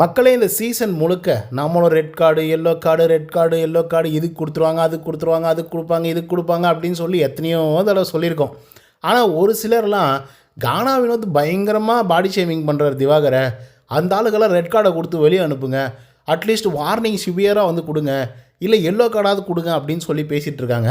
மக்களே இந்த சீசன் முழுக்க நம்மளும் red card yellow card red card yellow card இதுக்கு கொடுத்துருவாங்க அதுக்கு கொடுத்துருவாங்க அதுக்கு கொடுப்பாங்க இதுக்கு கொடுப்பாங்க அப்படின்னு சொல்லி எத்தனையோ தடவை சொல்லியிருக்கோம். ஆனால் ஒரு சிலர்லாம் கானா வினோத் பயங்கரமாக பாடி ஷேமிங் பண்ணுறாரு திவாகரை. அந்த ஆளுக்கெல்லாம் ரெட் கார்டை கொடுத்து வெளியே அனுப்புங்க. அட்லீஸ்ட் வார்னிங் சிவியராக வந்து கொடுங்க. இல்லை எல்லோ கார்டாவது கொடுங்க அப்படின்னு சொல்லி பேசிகிட்டு இருக்காங்க.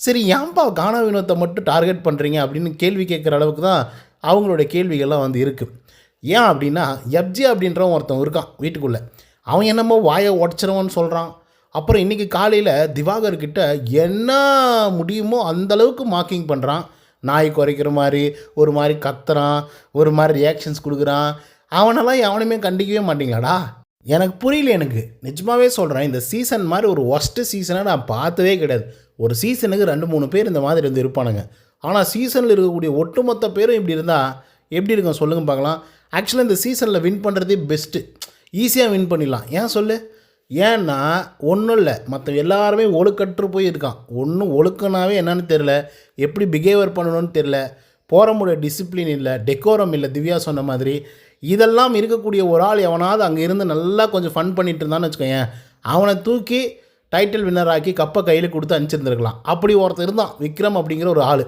சரி ஏன்பா கானா வினோத்தை மட்டும் டார்கெட் பண்ணுறீங்க அப்படின்னு கேள்வி கேட்குற அளவுக்கு தான் அவங்களுடைய கேள்விகள்லாம் வந்து இருக்குது ஏன் அப்படின்னா எப்ஜி அப்படின்றவன் ஒருத்தன் இருக்கான் வீட்டுக்குள்ளே. அவன் என்னமோ வாயை உடச்சிருவான்னு சொல்கிறான் அப்புறம் இன்றைக்கி காலையில் திவாகர்கிட்ட என்ன முடியுமோ அந்த அளவுக்கு மார்க்கிங் பண்ணுறான் நாய் குறைக்கிற மாதிரி ஒரு மாதிரி கத்துறான் ஒரு மாதிரி ரியாக்ஷன்ஸ் கொடுக்குறான். அவனெல்லாம் எவனையுமே கண்டிக்கவே மாட்டிங்களாடா? எனக்கு புரியல எனக்கு. நிஜமாகவே சொல்கிறேன் இந்த சீசன் மாதிரி ஒரு ஒஸ்ட்டு சீசனை நான் பார்த்ததே கிடையாது. ஒரு சீசனுக்கு ரெண்டு மூணு பேர் இந்த மாதிரி வந்து இருப்பானுங்க. ஆனால் சீசனில் இருக்கக்கூடிய ஒட்டுமொத்த பேரும் இப்படி இருந்தால் எப்படி இருக்கும் சொல்லுங்க பார்க்கலாம். ஆக்சுவலாக இந்த சீசனில் வின் பண்ணுறதே பெஸ்ட்டு ஈஸியாக வின் பண்ணிடலாம். ஏன் சொல்லு? ஏன்னா ஒன்றும் இல்லை. மற்ற எல்லாருமே ஒழுக்கற்று போய் இருக்கான். ஒன்றும் ஒழுக்கனாவே என்னன்னு தெரில எப்படி பிஹேவியர் பண்ணணும்னு தெரில போகிற முடிய டிசிப்ளின் இல்லை. டெக்கோரம் இல்லை. திவ்யா சொன்ன மாதிரி. இதெல்லாம் இருக்கக்கூடிய ஒரு ஆள் எவனாவது அங்கே இருந்து நல்லா கொஞ்சம் ஃபன் பண்ணிட்டு இருந்தான்னு வச்சுக்கோங்க அவனை தூக்கி டைட்டில் வின்னர் ஆக்கி கப்பை கையில் கொடுத்து அனுப்பிச்சிருந்துருக்கலாம். அப்படி ஒருத்தர் இருந்தான். விக்ரம் அப்படிங்கிற ஒரு ஆள்.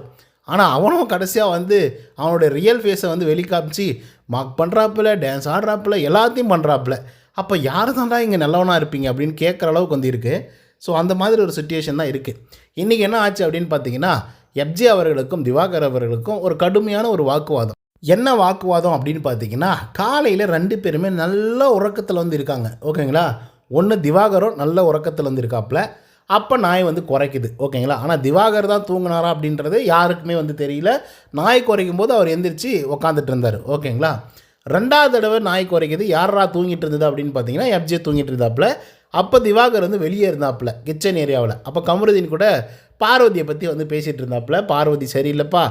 ஆனால் அவனும் கடைசியாக வந்து அவனுடைய ரியல் ஃபேஸை வந்து வெளிக்காமிச்சு மார்க் பண்ணுறாப்புல டான்ஸ் ஆடுறாப்புல எல்லாத்தையும் பண்ணுறாப்புல அப்போ யார் தான்டா இங்கே நல்லவனாக இருப்பீங்க? அப்படின்னு கேட்குற அளவுக்கு வந்து இருக்குது ஸோ அந்த மாதிரி ஒரு சுச்சுவேஷன் தான் இருக்குது இன்றைக்கி என்ன ஆச்சு அப்படின்னு பார்த்தீங்கன்னா எப்ஜி அவர்களுக்கும் திவாகர் அவர்களுக்கும் ஒரு கடுமையான ஒரு வாக்குவாதம். என்ன வாக்குவாதம் அப்படின்னு பார்த்தீங்கன்னா காலையில் ரெண்டு பேருமே நல்ல உறக்கத்தில் வந்து இருக்காங்க. ஓகேங்களா? ஒன்று திவாகரும் நல்ல உறக்கத்தில் வந்து இருக்காப்புல. அப்போ நாய் வந்து குறைக்குது ஓகேங்களா? ஆனால் திவாகர் தான் தூங்கினாரா அப்படின்றது யாருக்குமே வந்து தெரியல. நாய் குறைக்கும் போது அவர் எந்திரிச்சு உக்காந்துட்டு இருந்தார் ஓகேங்களா? ரெண்டாவது தடவை நாய் குறைக்குது யாரா தூங்கிட்டு இருந்தது அப்படின்னு பார்த்தீங்கன்னா எப்ஜே தூங்கிட்டு இருந்தாப்புல. அப்போ திவாகர் வந்து வெளியே இருந்தாப்புல கிச்சன் ஏரியாவில் அப்போ கமருதீன் கூட பார்வதியை பற்றி வந்து பேசிகிட்டு இருந்தாப்புல. பார்வதி சரியில்லைப்பா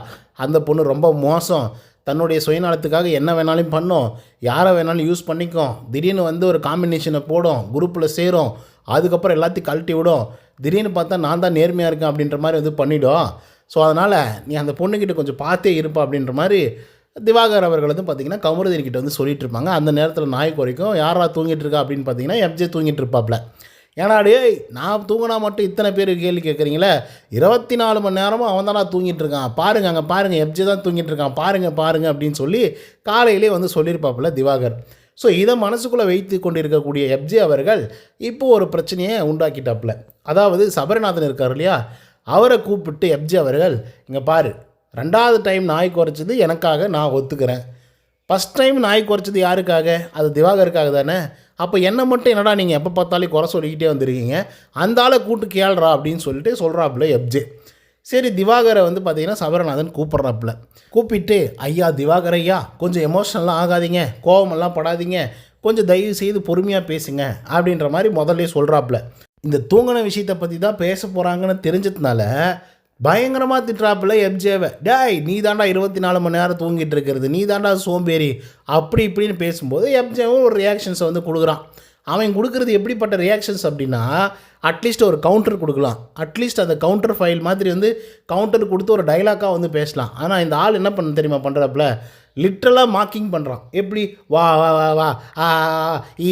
அந்த பொண்ணு ரொம்ப மோசம். தன்னுடைய சுயநலத்துக்காக என்ன வேணாலும் பண்ணும். யாரை வேணாலும் யூஸ் பண்ணிக்கும். திடீர்னு வந்து ஒரு காம்பினேஷனை போடும் குரூப்பில் சேரும். அதுக்கப்புறம் எல்லாத்தையும் கழட்டி விடும். திடீர்னு பார்த்தா நான் தான் நேர்மையாக இருக்கேன் அப்படின்ற மாதிரி வந்து பண்ணிவிடும் ஸோ அதனால் நீ அந்த பொண்ணுக்கிட்ட கொஞ்சம் பார்த்தே இருப்பா அப்படின்ற மாதிரி திவாகர் அவர்கள் வந்து பார்த்திங்கன்னா கமருதீன் வந்து சொல்லிட்டு இருப்பாங்க. அந்த நேரத்தில் நாய் குறைக்கும் யாரா தூங்கிட்டு இருக்கா அப்படின்னு பார்த்தீங்கன்னா எஃப்ஜே தூங்கிட்டு இருப்பாப்ல. ஏன்னா நான் தூங்கினா மட்டும் இத்தனை பேர் கேள்வி கேட்குறீங்களே இருபத்தி நாலு மணி நேரமும் அவன் தானா தூங்கிட்டு இருக்கான். பாருங்க அங்கே பாருங்கள் எப்ஜே தான் தூங்கிட்டு இருக்கான். பாருங்கள் பாருங்கள் அப்படின்னு சொல்லி காலையிலே வந்து சொல்லியிருப்பாப்புல திவாகர். ஸோ இதை மனசுக்குள்ளே வைத்து கொண்டு இருக்கக்கூடிய எப்ஜே அவர்கள் இப்போ ஒரு பிரச்சனையை உண்டாக்கிட்டாப்புல அதாவது சபரிநாதன் இருக்கார் இல்லையா? அவரை கூப்பிட்டு எப்ஜே அவர்கள் இங்கே பாரு ரெண்டாவது டைம் நாய் குறைச்சது எனக்காக நான் ஒத்துக்கிறேன். ஃபஸ்ட் டைம் நாய் குறைச்சது யாருக்காக? அது திவாகருக்காக தானே? அப்போ என்னை மட்டும் என்னடா நீங்கள் எப்போ பார்த்தாலும் குறை சொல்லிக்கிட்டே வந்திருக்கீங்க? அந்த ஆளை கூட்டு கேள்றா அப்படின்னு சொல்லிட்டு சொல்கிறாப்புல எப்ஜே. சரி திவாகரை வந்து பார்த்தீங்கன்னா சபரநாதன் கூப்பிட்றாப்புல. கூப்பிட்டு ஐயா திவாகர் ஐயா கொஞ்சம் எமோஷனலாம் ஆகாதீங்க கோவமெல்லாம் படாதீங்க கொஞ்சம் தயவு செய்து பொறுமையாக பேசுங்க அப்படின்ற மாதிரி முதல்ல சொல்கிறாப்புல இந்த தூங்கின விஷயத்தை பற்றி தான் பேச போகிறாங்கன்னு தெரிஞ்சதுனால பயங்கரமாக திட்டுறாப்புல எப்ஜேவை. டேய் நீ தாண்டா இருபத்தி நாலு மணி நேரம் தூங்கிட்டு இருக்கிறது. நீ தாண்டா சோம்பேறி. அப்படி இப்படின்னு பேசும்போது எப்ஜேவும் ஒரு ரியாக்ஷன்ஸை வந்து கொடுக்குறான். அவன் கொடுக்குறது எப்படிப்பட்ட ரியாக்ஷன்ஸ் அப்படின்னா அட்லீஸ்ட் ஒரு கவுண்டர் கொடுக்கலாம். அட்லீஸ்ட் அந்த கவுண்டர் ஃபைல் மாதிரி வந்து கவுண்டர் கொடுத்து ஒரு டைலாக்காக வந்து பேசலாம். ஆனால் இந்த ஆள் என்ன பண்ண தெரியுமா பண்ணுறாப்புல லிட்ரலாக மார்க்கிங் பண்ணுறான் எப்படி? வா வா வா வா ஆ ஈ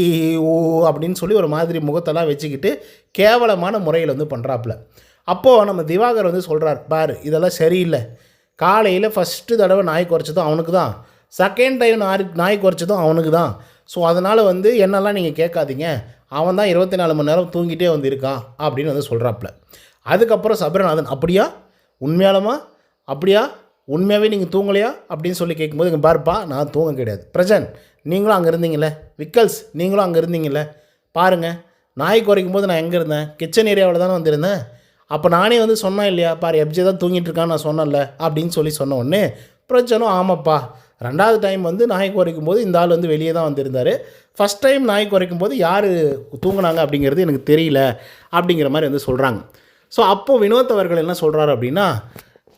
ஓ அப்படின்னு சொல்லி ஒரு மாதிரி முகத்தெல்லாம் வச்சுக்கிட்டு கேவலமான முறையில் வந்து பண்ணுறாப்புல அப்போது நம்ம திவாகர் வந்து சொல்கிறார் பார் இதெல்லாம் சரியில்லை. காலையில் ஃபஸ்ட்டு தடவை நாய் குறைச்சதும் அவனுக்கு தான் செகண்ட் டைம் நாய் நாய் குறைச்சதும் அவனுக்கு தான் ஸோ அதனால் வந்து என்னெல்லாம் நீங்கள் கேட்காதீங்க. அவன் தான் இருபத்தி நாலு மணி நேரம் தூங்கிட்டே வந்து இருக்கான் அப்படின்னு வந்து சொல்கிறாப்புல அதுக்கப்புறம் சபரநாதன் அப்படியா? உண்மையாலமா? அப்படியா? உண்மையாகவே நீங்கள் தூங்கலையா? அப்படின்னு சொல்லி கேட்கும்போது இங்கே பாருப்பா நான் தூங்க கிடையாது. பிரஜன் நீங்களும் அங்கே இருந்தீங்களே விக்கல்ஸ் நீங்களும் அங்கே இருந்தீங்களே பாருங்கள் நாய் குறைக்கும் போது நான் எங்கே இருந்தேன்? கிச்சன் ஏரியாவில் தானே வந்திருந்தேன். அப்போ நானே வந்து சொன்னேன் இல்லையா? பாரு எப்ஜே தான் தூங்கிட்டு இருக்கான்னு நான் சொன்னேன்ல? அப்படின்னு சொல்லி சொன்ன உடனே பிரச்சனும் ஆமாப்பா ரெண்டாவது டைம் வந்து நாய் குறைக்கும் போது இந்த ஆள் வந்து வெளியே தான் வந்திருந்தார். ஃபஸ்ட் டைம் நாய் குறைக்கும் போது யார் தூங்கினாங்க அப்படிங்கிறது எனக்கு தெரியல அப்படிங்கிற மாதிரி வந்து சொல்கிறாங்க ஸோ அப்போது வினோத் அவர்கள் என்ன சொல்கிறாரு அப்படின்னா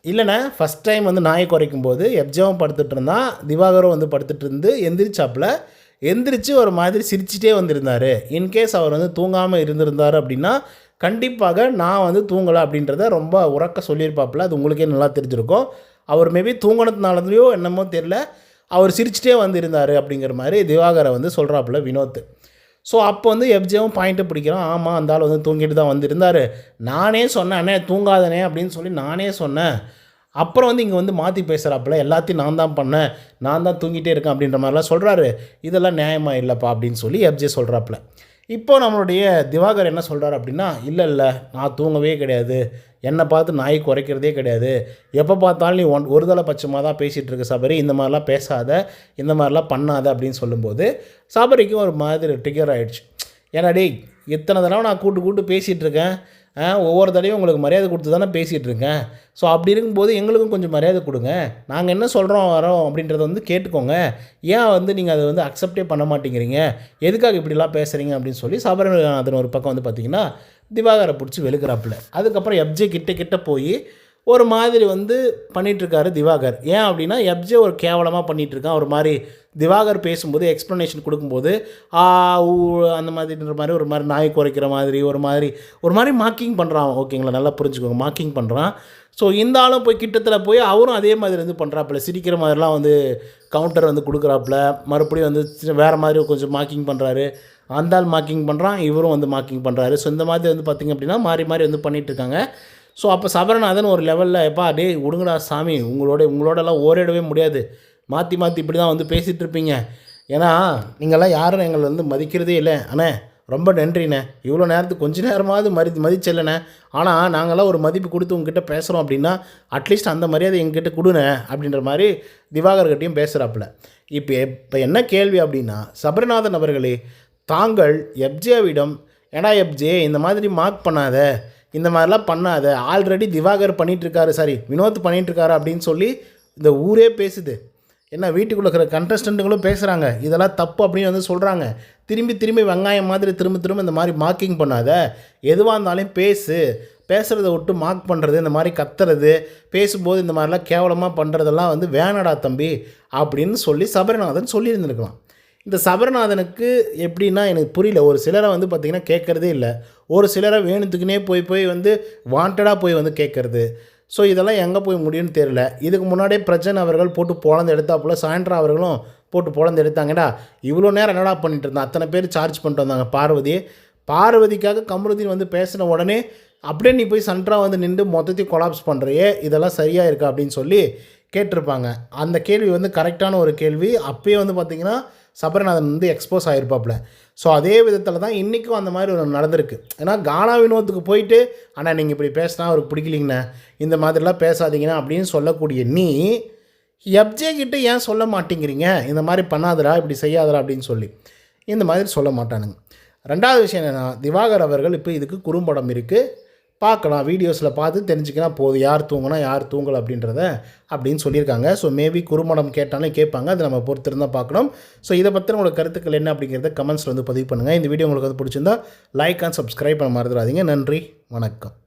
இல்லைண்ணே ஃபஸ்ட் டைம் வந்து நாய் குறைக்கும் போது எப்ஜாவும் படுத்துட்டு இருந்தான் திவாகரும் வந்து படுத்துட்டு இருந்து எந்திரிச்சாப்பில் எந்திரிச்சு ஒரு மாதிரி சிரிச்சிட்டே வந்திருந்தார். இன்கேஸ் அவர் வந்து தூங்காமல் இருந்திருந்தார் அப்படின்னா கண்டிப்பாக நான் வந்து தூங்கலை அப்படின்றத ரொம்ப உறக்க சொல்லியிருப்பாப்புல. அது உங்களுக்கே நல்லா தெரிஞ்சிருக்கும். அவர் மேபி தூங்கினதுனாலதையோ என்னமோ தெரில அவர் சிரிச்சிட்டே வந்து இருந்தார் அப்படிங்கிற மாதிரி திவாகரை வந்து சொல்கிறாப்புல வினோத். ஸோ அப்போ வந்து எஃப்ஜேவும் பாயிண்ட்டை பிடிக்கிறான். ஆமாம் அந்த ஆள் வந்து தூங்கிட்டு தான் வந்திருந்தார். நானே சொன்னேன் அண்ணே தூங்காதனே அப்படின்னு சொல்லி நானே சொன்னேன். அப்புறம் வந்து இங்கே வந்து மாற்றி பேசுகிறாப்புல எல்லாத்தையும் நான் தான் பண்ணேன். நான் தான் தூங்கிட்டே இருக்கேன் அப்படின்ற மாதிரிலாம் சொல்கிறாரு இதெல்லாம் நியாயமாக இல்லைப்பா அப்படின்னு சொல்லி எஃப்ஜே சொல்கிறாப்புல இப்போ நம்மளுடைய திவாகர் என்ன சொல்கிறார் அப்படின்னா இல்லை இல்லை நான் தூங்கவே கிடையாது. என்னை பார்த்து நாய் குறைக்கிறதே கிடையாது. எப்போ பார்த்தாலும் நீ ஒன் ஒரு தலை பட்சமாக தான் பேசிகிட்டு இருக்க சபரி. இந்த மாதிரிலாம் பேசாத இந்த மாதிரிலாம் பண்ணாத அப்படின்னு சொல்லும்போது சபரிக்கு ஒரு மாதிரி ட்ரிகர் ஆகிடுச்சு ஏன்னா டேய் இத்தனை தடவை நான் கூட்டு கூட்டு பேசிகிட்டு இருக்கேன். ஒவ்வொரு தடவையும் உங்களுக்கு மரியாதை கொடுத்து தானே பேசிகிட்டு இருக்கேன். ஸோ அப்படி இருக்கும்போது எங்களுக்கும் கொஞ்சம் மரியாதை கொடுங்க. நாங்கள் என்ன சொல்கிறோம் வரோம் அப்படின்றத வந்து கேட்டுக்கோங்க. ஏன் வந்து நீங்கள் அதை வந்து அக்செப்டே பண்ண மாட்டேங்கிறீங்க? எதுக்காக இப்படிலாம் பேசுகிறீங்க அப்படின்னு சொல்லி சபரிநாதன் ஒரு பக்கம் வந்து பார்த்திங்கன்னா திவாகரை பிடிச்சி வெளுக்கிறாப்புல. அதுக்கப்புறம் எப்ஜே கிட்ட கிட்ட போய் ஒரு மாதிரி வந்து பண்ணிகிட்ருக்காரு திவாகர். ஏன் அப்படின்னா எப்ஜே ஒரு கேவலமாக பண்ணிகிட்ருக்கான் ஒரு மாதிரி திவாகர் பேசும்போது எக்ஸ்ப்ளனேஷன் கொடுக்கும்போது ஆ ஊ அந்த மாதிரின்ற மாதிரி ஒரு மாதிரி நாய் குறைக்கிற மாதிரி ஒரு மாதிரி ஒரு மாதிரி மார்க்கிங் பண்ணுறான் ஓகேங்களா? நல்லா புரிஞ்சுக்கோங்க. மார்க்கிங் பண்ணுறான் ஸோ இந்த ஆளும் போய் கிட்டத்தில் போய் அவரும் அதே மாதிரி வந்து பண்ணுறாப்புல சிரிக்கிற மாதிரிலாம் வந்து கவுண்டர் வந்து கொடுக்குறாப்புல. மறுபடியும் வந்து வேறு மாதிரி கொஞ்சம் மார்க்கிங் பண்ணுறாரு அந்தால் மார்க்கிங் பண்ணுறான் இவரும் வந்து மார்க்கிங் பண்ணுறாரு ஸோ இந்த மாதிரி வந்து பார்த்திங்க அப்படின்னா மாறி மாறி வந்து பண்ணிகிட்ருக்காங்க இருக்காங்க ஸோ அப்போ சபரநாதன் ஒரு லெவலில் எப்பா டே விடுங்கடா சாமி. உங்களோட உங்களோடலாம் ஓரிடவே முடியாது. மாற்றி மாற்றி இப்படி தான் வந்து பேசிகிட்டு இருப்பீங்க. ஏன்னா நீங்கள்லாம் யாரும் எங்களை வந்து மதிக்கிறதே இல்லை. அண்ணே ரொம்ப நன்றிண்ணே. இவ்வளோ நேரத்துக்கு கொஞ்ச நேரமாவது மதி மதிச்சல்லண்ணே ஆனால் நாங்களாம் ஒரு மதிப்பு கொடுத்து உங்ககிட்ட பேசுகிறோம் அப்படின்னா அட்லீஸ்ட் அந்த மரியாதை எங்ககிட்ட கொடுண்ணே. அப்படின்ற மாதிரி திவாகர்கிட்டையும் பேசுகிறாப்புல இப்போ இப்போ என்ன கேள்வி அப்படின்னா சபரிநாதன் அவர்களே தாங்கள் எப்ஜேவிடம் ஏடா எப்ஜே இந்த மாதிரி மார்க் பண்ணாத. இந்த மாதிரிலாம் பண்ணாத. ஆல்ரெடி திவாகர் பண்ணிகிட்ருக்காரு சாரி வினோத் பண்ணிகிட்ருக்காரு அப்படின்னு சொல்லி இந்த ஊரே பேசுது. என்ன வீட்டுக்குள்ள இருக்கிற கண்டஸ்டண்ட்டுகளும் பேசுகிறாங்க இதெல்லாம் தப்பு அப்படின்னு வந்து சொல்கிறாங்க திரும்பி திரும்பி வெங்காயம் மாதிரி திரும்ப திரும்ப இந்த மாதிரி மார்க்கிங் பண்ணாத. எதுவாக இருந்தாலும் பேசு. பேசுகிறத விட்டு மார்க் பண்ணுறது இந்த மாதிரி கத்துறது பேசும்போது இந்த மாதிரிலாம் கேவலமாக பண்ணுறதெல்லாம் வந்து வேணடா தம்பி அப்படின்னு சொல்லி சபரிநாதன் சொல்லியிருந்துருக்கலாம். இந்த சபரநாதனுக்கு எப்படின்னா எனக்கு புரியல. ஒரு சிலரை வந்து பார்த்திங்கன்னா கேட்குறதே இல்லை. ஒரு சிலரை வேணுத்துக்குனே போய் போய் வந்து வாண்டடாக போய் வந்து கேட்குறது. ஸோ இதெல்லாம் எங்கே போய் முடியும்னு தெரியல. இதுக்கு முன்னாடியே பிரச்சனை அவர்கள் போட்டு பொழந்து எடுத்தாப்புல சாயந்தரம் அவர்களும் போட்டு பொழந்து எடுத்தாங்கடா. இவ்வளோ நேரம் என்னடா பண்ணிட்டு இருந்தான் அத்தனை பேர் சார்ஜ் பண்ணிட்டு வந்தாங்க பார்வதி. பார்வதிக்காக கமருதீன் வந்து பேசின உடனே அப்படியே நீ போய் சன்ட்ரா வந்து நின்று மொத்தத்தையும் கொலாப்ஸ் பண்ணுறியே இதெல்லாம் சரியாக இருக்கா அப்படின்னு சொல்லி கேட்டிருப்பாங்க. அந்த கேள்வி வந்து கரெக்டான ஒரு கேள்வி. அப்பயே வந்து பார்த்திங்கன்னா சபரிநாதன் வந்து எக்ஸ்போஸ் ஆகிருப்பாப்புல ஸோ அதே விதத்தில் தான் இன்றைக்கும் அந்த மாதிரி ஒரு நடந்திருக்கு. ஏன்னா கானா வினோத்துக்கு போயிட்டு ஆனால் நீங்கள் இப்படி பேசினா அவருக்கு பிடிக்கலிங்கண்ணா. இந்த மாதிரிலாம் பேசாதீங்கண்ணா அப்படின்னு சொல்லக்கூடிய நீ எப்ஜே கிட்ட ஏன் சொல்ல மாட்டேங்கிறீங்க? இந்த மாதிரி பண்ணாதடா இப்படி செய்யாதடா அப்படின்னு சொல்லி. இந்த மாதிரி சொல்ல மாட்டானுங்க. ரெண்டாவது விஷயம் என்னென்னா திவாகர் அவர்கள் இப்போ இதுக்கு குறும்படம் இருக்குது பார்க்கலாம். வீடியோஸில் பார்த்து தெரிஞ்சுக்கினா போதும். யார் தூங்கினா யார் தூங்கலை அப்படின்றத அப்படின்னு சொல்லியிருக்காங்க. ஸோ மேபி குறுமடம் கேட்டாலும் கேட்பாங்க. அது நம்ம பொறுத்திருந்தால் பார்க்கணும். ஸோ இதை பற்றி உங்களோட கருத்துக்கள் என்ன அப்படிங்கிறத கமெண்ட்ஸில் வந்து பதிவு பண்ணுங்கள் இந்த வீடியோ உங்களுக்கு வந்து பிடிச்சிருந்தா லைக் அண்ட் சப்ஸ்கிரைப் பண்ண மறந்துடாதீங்க. நன்றி. வணக்கம்.